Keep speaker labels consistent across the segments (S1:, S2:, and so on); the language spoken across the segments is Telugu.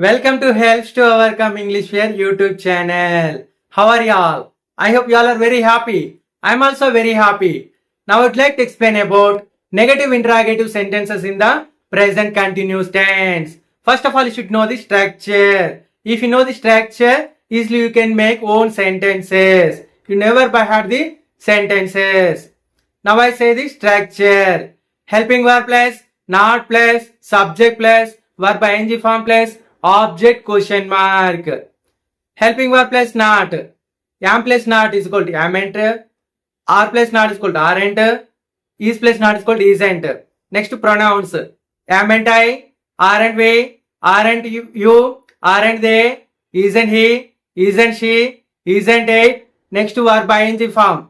S1: Welcome to Helps to Overcome English Fair YouTube channel. How are y'all? I hope y'all are very happy. I'm also very happy. Now I'd like to explain about negative interrogative sentences in the present continuous tense. First of all, you should know the structure. If you know the structure, easily you can make own sentences. You never by heart the sentences. Now I say the structure. Helping verb plus, not plus, subject plus, verb ing form plus, object question mark. Helping verb plus not. Am plus not is equal to amn't. Are plus not is equal to aren't. Is plus not is equal to isn't. Next pronouns. Amn't I? Aren't we? Aren't you? Aren't they? Isn't he? Isn't she? Isn't it? Next verb ing form.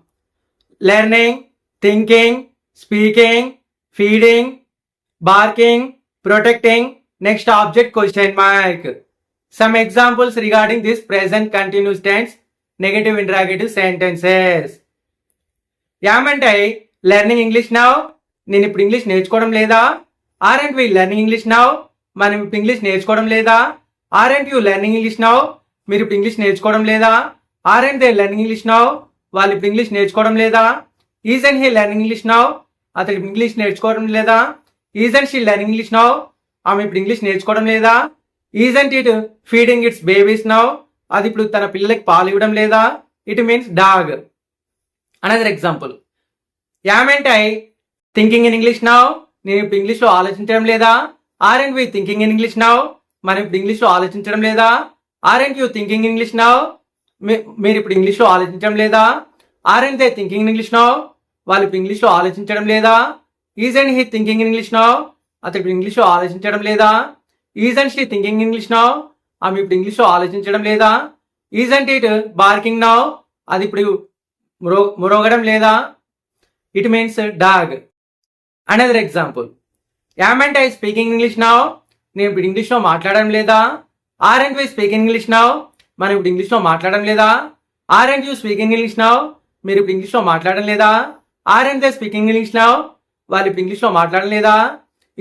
S1: Learning, thinking, speaking, feeding, barking, protecting. Next object question mark. Some examples regarding this present continuous tense negative interrogative sentences. ఏమంటాయి లెర్నింగ్ ఇంగ్లీష్ నౌ నేను ఇప్పుడు ఇంగ్లీష్ నేర్చుకోవడం లేదా? Are and we learning English now మనం ఇప్పుడు ఇంగ్లీష్ నేర్చుకోవడం లేదా? Are and you learning English now మీరు ఇప్పుడు ఇంగ్లీష్ నేర్చుకోవడం లేదా? Are and they learning English now వాళ్ళు ఇప్పుడు ఇంగ్లీష్ నేర్చుకోవడం లేదా? Is and he learning English now అతడు ఇంగ్లీష్ నేర్చుకోవడం లేదా? Is and she learning English now ఆమె ఇప్పుడు ఇంగ్లీష్ నేర్చుకోవడం లేదా? Is and it feeding its babies now అది ఇప్పుడు తన పిల్లలకి పాలు ఇవ్వడం లేదా? It means dog another example am I thinking in English now నేను ఇప్పుడు ఇంగ్లీష్లో ఆలోచించడం లేదా? Are and we thinking in English now మనం ఇప్పుడు ఇంగ్లీష్లో ఆలోచించడం లేదా? Are and you thinking English now మీరు ఇప్పుడు ఇంగ్లీష్లో ఆలోచించడం లేదా? Are and they thinking in English now వాళ్ళు ఇప్పుడు ఇంగ్లీష్లో ఆలోచించడం లేదా? Is and he thinking in English now అతను ఇప్పుడు ఇంగ్లీష్లో ఆలోచించడం లేదా? Is and she thinking English now ఆమె ఇప్పుడు ఇంగ్లీష్లో ఆలోచించడం లేదా? Is and it barking now అది ఇప్పుడు మురో మురగడం లేదా? It means dog another example am I speaking English now నేను ఇప్పుడు ఇంగ్లీష్లో మాట్లాడడం లేదా? Are and we speaking English now మనం ఇప్పుడు ఇంగ్లీష్లో మాట్లాడడం లేదా? Are and you speaking English now మీరు ఇప్పుడు ఇంగ్లీష్లో మాట్లాడడం లేదా? Are and they speaking English now వాళ్ళు ఇప్పుడు ఇంగ్లీష్లో మాట్లాడడం లేదా?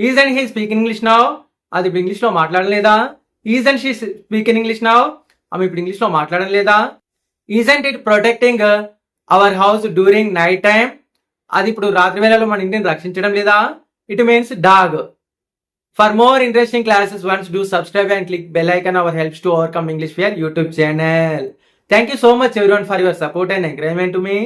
S1: Is and he speaking English now అది ఇప్పుడు ఇంగ్లీష్లో మాట్లాడడం లేదా is and she speaking English now ఆమె ఇప్పుడు ఇంగ్లీష్లో మాట్లాడడం లేదా and it protecting our house during night time అది ఇప్పుడు రాత్రి వేళలో మన ఇంటిని రక్షించడం లేదా? It means dog for more interesting classes once do subscribe and click bell icon our helps to overcome English fear YouTube channel thank you so much every for your support and encouragement to me